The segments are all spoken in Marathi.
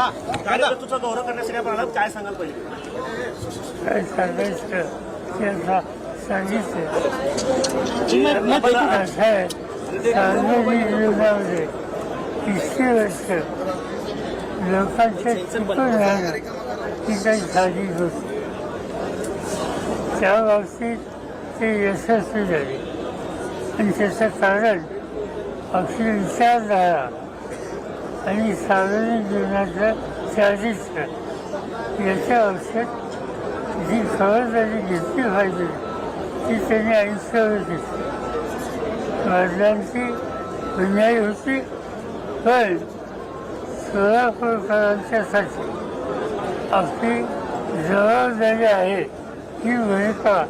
कार्यकर्तृत्वाचा गौरव करण्यासाठी आपण आलात काय सांगाल पहिले? काय सांगायचं? त्यांना सांगितलं. आपण- असं आहे. सार्वजनिक जीवनामध्ये इतकी वर्ष लोकांच्या चुकून राहणं ही काही साधी गोष्ट. त्या बाबतीत ते यशस्वी झाले. आणि त्याचं कारण आपली विचारधारा आणि सार्वजनिक जीवनाचं चारित्र्य याच्या औषध जी खबरदारी घेतली पाहिजे ती त्यांनी आयुष्यावर घेतली वडिलांची अन्याय होती पण सोलापूरकरांच्यासाठी आपली जबाबदारी आहे ही भूमिका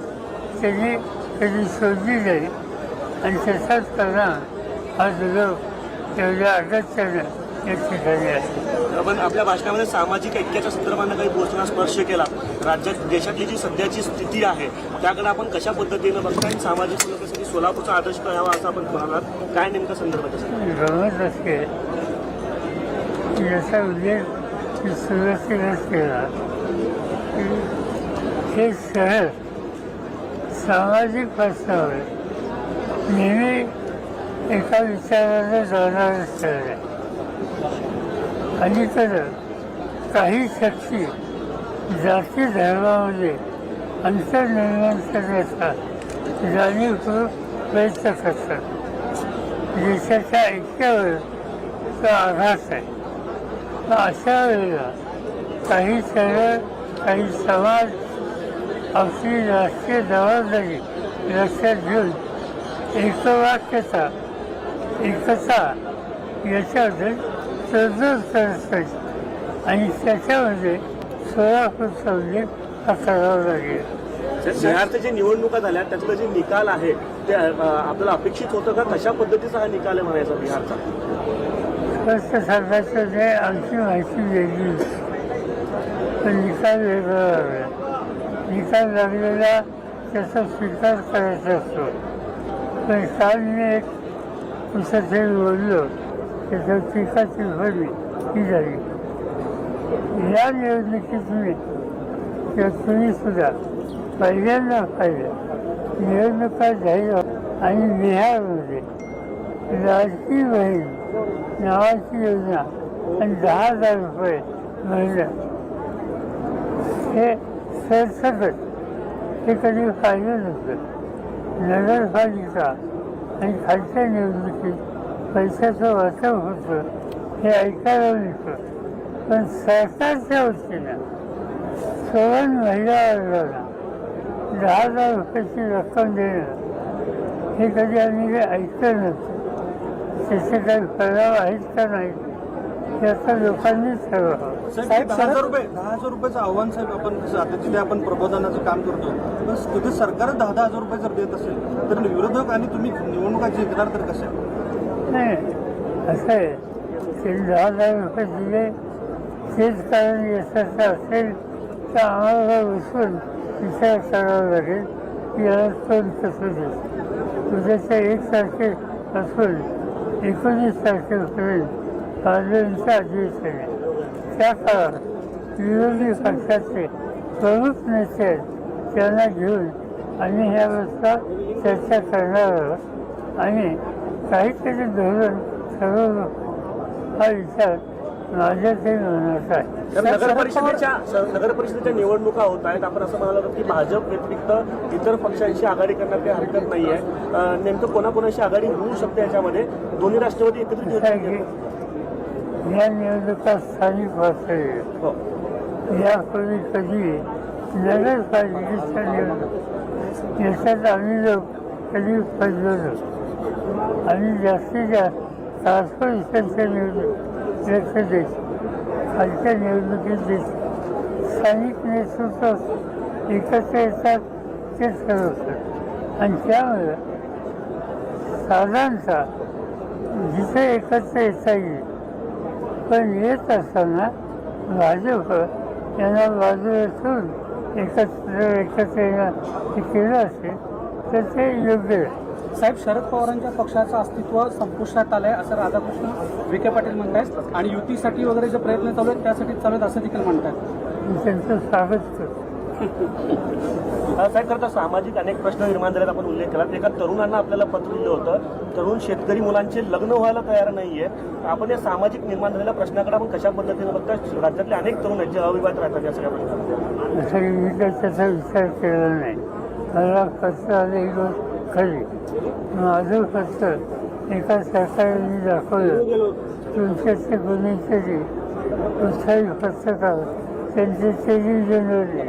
त्यांनी कधी शोधली नाही. आणि त्याचाच परिणाम आज लोक एवढ्या अगत्यानं पण आपण आपल्या भाषणामध्ये सामाजिक ऐक्याच्या संदर्भानं काही गोष्टींना स्पर्श केला. राज्यात देशातली जी सध्याची स्थिती आहे त्याकडे आपण कशा पद्धतीनं बघता आणि सामाजिक समस्येसाठी सोलापूरचा आदर्श करावा असं आपण म्हणालात काय नेमकं संदर्भ आहे याचा उल्लेख मी सुरुवातीलाच केला. हे शहर सामाजिक प्रश्नावर नेहमी एका विचाराने जाणारं शहर आहे. आणि तर काही शक्ती जाती धर्मामध्ये अंतर निर्माण करण्याचा जाणीवपूर्वक प्रयत्न करतात. देशाच्या ऐक्यावर तो आघात आहे. तर अशा वेळेला काही सरळ काही समाज आपली राष्ट्रीय जबाबदारी लक्षात घेऊन एकवाक्यता एकता याच्याबद्दल तडजोड करत पाहिजे आणि त्याच्यामध्ये उल्लेख हा करावा लागेल. बिहारच्या जे निवडणुका झाल्या त्यातलं जे निकाल आहे ते आपल्याला अपेक्षित होतं का? कशा पद्धतीचा हा निकाल आहे म्हणायचा बिहारचा? स्पष्ट सांगायचं नाही आमची माहिती वेगळी पण निकाल वेगळा लागला निकाल लागलेला त्याचा स्वीकार करायचा असतो. पण काल मी एक कुठेतरी बोललो. त्याच्यावर टीका टिप्पणी ही झाली या निवडणुकीत मी तुम्ही सुद्धा पहिल्यांदा पाहिलं निवडणुका जाहीर आणि बिहारमध्ये लाडकी बहीण नावाची योजना आणि दहा हजार रुपये महिला हे सरसकट हे कधी पाहिलं नव्हतं नगरपालिका आणि खालच्या निवडणुकीत पैशाचं वाटप होतं हे ऐकायला मिळतं. पण सरकारच्या वतीनं सोळण महिला वर्गाला दहा हजार रुपयाची रक्कम देणं हे कधी आम्ही काही ऐकलं नव्हतं. त्याचे काही परिणाम आहेत का नाही हे आता लोकांनीच ठरवावं. साहेब दहा हजार रुपये दहा हजार रुपयाचं आव्हान साहेब आपण कसं आता तिथे आपण प्रबोधनाचं काम करतो पण तिथे सरकार दहा दहा हजार रुपये जर देत असेल तर विरोधक आणि तुम्ही निवडणुका जिंकणार तर कसे? नाही. असं आहे. ते दहा हजार रुपये दिले तेच कारण यशाचं असेल तर आम्हाला बसून विचार करावा लागेल. की याला कोण कसं देत उद्याच्या एक तारखेपासून एकोणीस तारखेपर्यंत पार्लमेंटचा अधिवेशन आहे. त्या काळात विरोधी पक्षाचे प्रमुख नेते आहेत त्यांना घेऊन आम्ही ह्याबद्दल चर्चा करणार आहोत. आणि काहीतरी धोरण ठरवलं. हा विचार माझ्या ते मनात आहे तर नगर परिषदेच्या नगर परिषदेच्या निवडणुका होत आहेत. आपण असं म्हणाल होतं की भाजप व्यतिरिक्त इतर पक्षांशी आघाडी करण्यात काही हरकत नाही आहे नेमकं कोणाकोणाशी आघाडी होऊ शकते याच्यामध्ये? दोन्ही राष्ट्रवादी एकत्रित कसं आहे की या निवडणुका स्थानिक पातळीवर हो. यापूर्वी कधी नगरपालिकेच्या निवडणूक याच्यात आम्ही लोक कधी पडलो नव्हतो. आणि जास्तीत जास्त कॉर्पोरेशनच्या निवडणूक लक्ष देत खालच्या निवडणुकीत देत स्थानिक नेतृत्व एकत्र येतात ते ठरवतात आणि त्यामुळे साधारणतः जिथे एकत्र येता येईल पण येत असताना भाजप यांना बाजूला ठेवून एकत्र एकत्र येणं हे केलं असेल तर ते योग्य आहे. साहेब शरद पवारांच्या पक्षाचं अस्तित्व संपुष्टात आलंय असं राधाकृष्ण विखे पाटील म्हणतायत. आणि युतीसाठी वगैरे जे प्रयत्न चालू आहेत त्यासाठी चालू आहेत असं देखील म्हणतात त्यांचं स्वागत साहेब खरं तर सामाजिक अनेक प्रश्न निर्माण झाल्यात आपण उल्लेख केला. एका तरुणांना आपल्याला पत्र लिहिलं होतं तरुण शेतकरी मुलांचे लग्न व्हायला तयार नाहीये. आपण या सामाजिक निर्माण झालेल्या प्रश्नाकडे आपण कशा पद्धतीने बघता राज्यातले अनेक तरुण आहेत जे अविवाहित राहतात या सगळ्या प्रश्नात त्याचा विचार केला नाही. मला कसं खरी माझं फक्त एका सरकारने दाखवलं तुमच्याचे गुन्हेगारी उत्साही पत्रकार त्यांचे तेवीस जनवले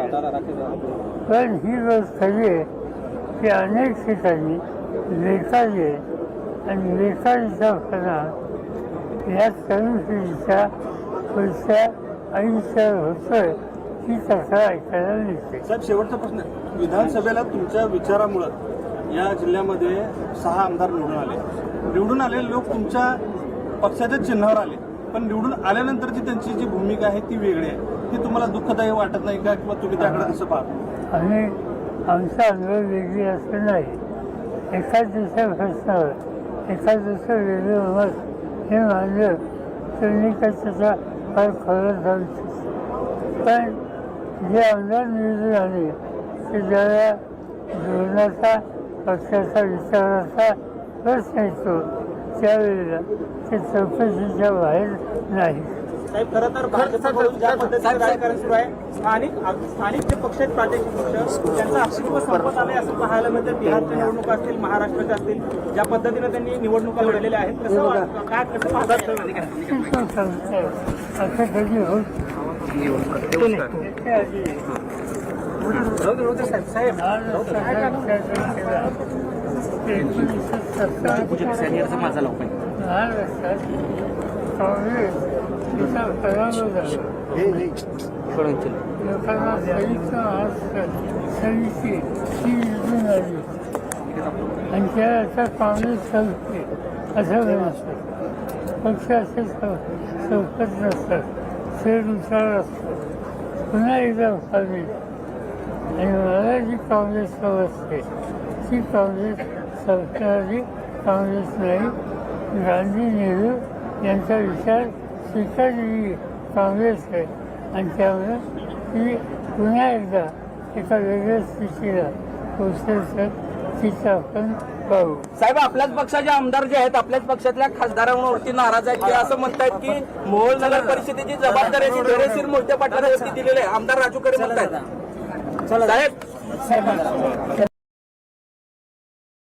पण ही गोष्ट खरी आहे की अनेक ठिकाणी बेकारी आहे आणि बेकारीचा परिणाम या तरुण पुढच्या आयुष्यात होतोय ही तक्रार ऐकायला मिळते साहेब शेवटचा प्रश्न विधानसभेला तुमच्या विचारामुळं या जिल्ह्यामध्ये सहा आमदार निवडून आले. निवडून आलेले लोक तुमच्या पक्षाच्या चिन्हावर आले. पण निवडून आल्यानंतरची त्यांची जी भूमिका आहे ती वेगळी आहे. ती तुम्हाला दुःखदायी वाटत नाही का? किंवा तुम्ही त्याकडे कसं पाहता? आणि आमचा अनुभव वेगळी असं नाही. एका दुसऱ्या प्रश्नावर एका दुसरं वेगळं मत हे मानलं तर मी काय त्याचा फार खरं जाऊ पण जे आमदार निवडून आले ते ज्याला धोरणाचा पक्षाचा विचाराचा प्रश्न येतो त्यावेळेला ते चौकशीच्या बाहेर नाही साहेब खरं तर भाजपकडून ज्या पद्धतीने राजकारण सुरू आहे स्थानिक स्थानिक जे पक्ष आहेत प्रादेशिक पक्ष त्यांचं अस्तित्व संपत आलंय असं पाहायला मिळतं बिहारच्या निवडणुका असतील महाराष्ट्राच्या असतील ज्या पद्धतीने त्यांनी निवडणुका लढलेल्या आहेत कसं वाटतं? काय कसं पाहतात असं कधी होत त्याच्या आधी साहेब महाराष्ट्रात काँग्रेस लोकांना ही आणि त्या काँग्रेस असं म्हणतात पक्ष असे चौकत नसतात फेरविचार असतो पुन्हा एकदा आणि मला जी काँग्रेस समजते ती काँग्रेस संपणारी काँग्रेस नाही गांधी नेहरू यांचा विचार स्वीकारलेली काँग्रेस आहे. आणि त्यामुळे ती पुन्हा एकदा एका वेगळ्या स्थितीला पोचण्याचं तिचं आपण पाहू. साहेब आपल्याच पक्षाचे आमदार जे आहेत आपल्याच पक्षातल्या खासदारांवरती नाराज आहेत ते असं म्हणतायत की मोहोळ नगर परिषदेची जबाबदारी दिलेली आहे. आमदार राजू खरे म्हणतायत. साहेब